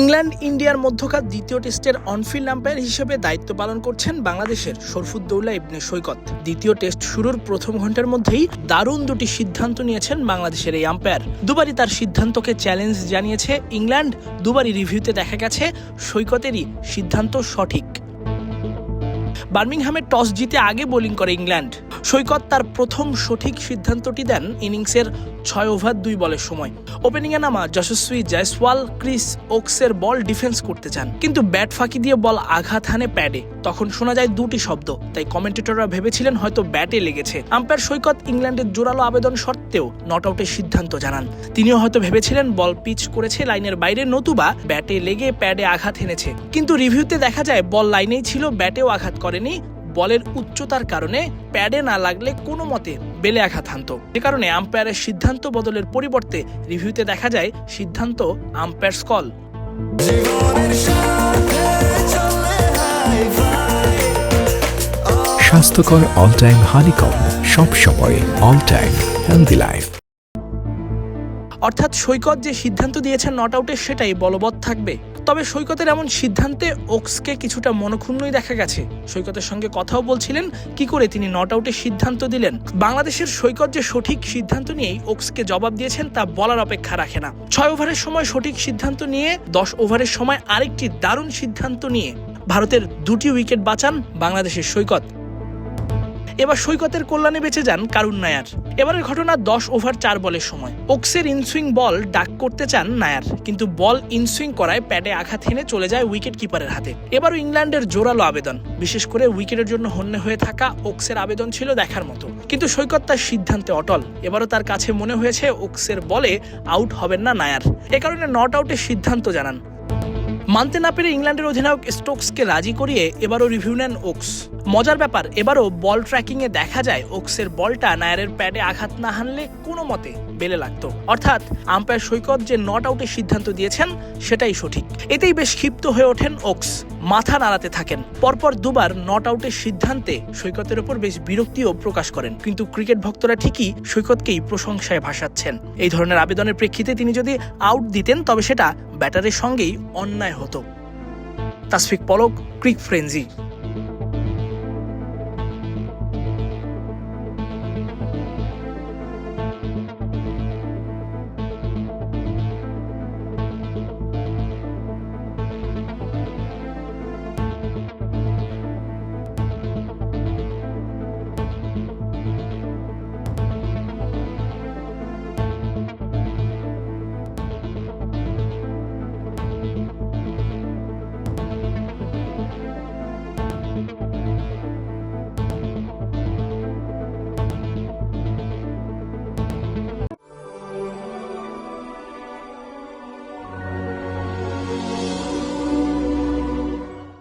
England, ইন্ডিয়ার মধ্যকার দ্বিতীয় টেস্টের অনফিল্ড আম্পায়ার হিসেবে দায়িত্ব পালন করছেন বাংলাদেশের শরফুদ্দৌলা ইবনে সৈকত। দ্বিতীয় টেস্ট শুরুর প্রথম ঘণ্টার মধ্যেই দারুণ দুটি সিদ্ধান্ত নিয়েছেন বাংলাদেশের এই আম্পায়ার। দুবারই তার সিদ্ধান্তকে চ্যালেঞ্জ জানিয়েছে ইংল্যান্ড, দুবারই রিভিউতে দেখা গেছে সৈকতেরই সিদ্ধান্ত সঠিক। বার্মিংহামে টস জিতে আগে বোলিং করে ইংল্যান্ড। সৈকত তার প্রথম সঠিক সিদ্ধান্তটি দেন ইনিংসের ছয় ওভার দুই বলের সময়। ওপেনিংয়ে নামা যশস্বী জয়সওয়াল, ক্রিস ওকসের বল ডিফেন্স করতে চান। কিন্তু ব্যাট ফাঁকি দিয়ে বল আঘাত হানে প্যাডে। তখন শোনা যায় দুটি শব্দ, তাই কমেন্টেটররা ভেবেছিলেন হয়তো ব্যাটে লেগেছে। আম্পায়ার সৈকত ইংল্যান্ডের জোরালো আবেদন সত্ত্বেও নট আউটের সিদ্ধান্ত জানান। তিনিও হয়তো ভেবেছিলেন বল পিচ করেছে লাইনের বাইরে, নতুবা ব্যাটে লেগে প্যাডে আঘাত হেনেছে কিন্তু রিভিউতে দেখা যায়, বল লাইনেই ছিল, ব্যাটেও আঘাত করেনি বলের উচ্চতার কারণে প্যাডে না লাগলে কোনো মতে বেলে আঘাত হানত। যে কারণে আম্পায়ারের সিদ্ধান্ত বদলের পরিবর্তে রিভিউতে দেখা যায় সিদ্ধান্ত আম্পায়ার্স কল স্বাস্থ্যকর অল টাইম হানিকম সব সময় অল টাইম হেলদি লাইফ অর্থাৎ সৈকত যে সিদ্ধান্ত দিয়েছেন নট আউটের সেটাই বলবৎ থাকবে। তবে সৈকতের এমন সিদ্ধান্তে ওক্সকে কিছুটা মনক্ষুণ্ণই দেখা গেছে। সৈকতের সঙ্গে কথাও বলছিলেন, কি করে তিনি নট আউটের সিদ্ধান্ত দিলেন। বাংলাদেশের সৈকত যে সঠিক সিদ্ধান্ত নিয়েই ওক্সকে জবাব দিয়েছেন, তা বলার অপেক্ষা রাখে না। ছয় ওভারের সময় সঠিক সিদ্ধান্ত নিয়ে, দশ ওভারের সময় আরেকটি দারুণ সিদ্ধান্ত নিয়ে ভারতের দুটি উইকেট বাঁচান বাংলাদেশের সৈকত। এবার সৈকতের কল্যাণে বেঁচে যান কারুন নায়ার। এবারের ঘটনা দশ ওভার চার বলের সময়। ওক্সের ইনসুইং বল ডাক করতে চান নায়ার, কিন্তু বল ইনসুইং করায় প্যাডে আঘাত হেনে চলে যায় উইকেট কিপারের হাতে। এবারও ইংল্যান্ডের জোরালো আবেদন। বিশেষ করে উইকেটের জন্য হন্যে হয়ে থাকা ওক্সের আবেদন ছিল দেখার মতো। কিন্তু সৈকত তার সিদ্ধান্তে অটল। এবারও তার কাছে মনে হয়েছে ওক্সের বলে আউট হবেন না নায়ার। এ কারণে নট আউটের সিদ্ধান্ত জানান। মানতে না পেরে ইংল্যান্ডের অধিনায়ক স্টোকসকে রাজি করিয়ে এবারও রিভিউ নেন ওক্স। মজার ব্যাপার, এবারও বল ট্র্যাকিংয়ে দেখা যায় ওক্সের বলটা নায়ারের প্যাডে আঘাত না হানলে কোনো মতে। বেলে লাগত। অর্থাৎ আম্পায়ার সৈকত যে নট আউটের সিদ্ধান্ত দিয়েছেন, সেটাই সঠিক। এতেই বেশ ক্ষিপ্ত হয়ে ওঠেন ওক্স। মাথা নাড়াতে থাকেন। পরপর দুবার নট আউটের সিদ্ধান্তে সৈকতের ওপর বেশ বিরক্তিও প্রকাশ করেন। কিন্তু ক্রিকেট ভক্তরা ঠিকই সৈকতকেই প্রশংসায় ভাসাচ্ছেন। এই ধরনের আবেদনের প্রেক্ষিতে তিনি যদি আউট দিতেন, তবে সেটা ব্যাটারের সঙ্গেই অন্যায় হতো। তাসফিক পলক, ক্রিক ফ্রেঞ্জি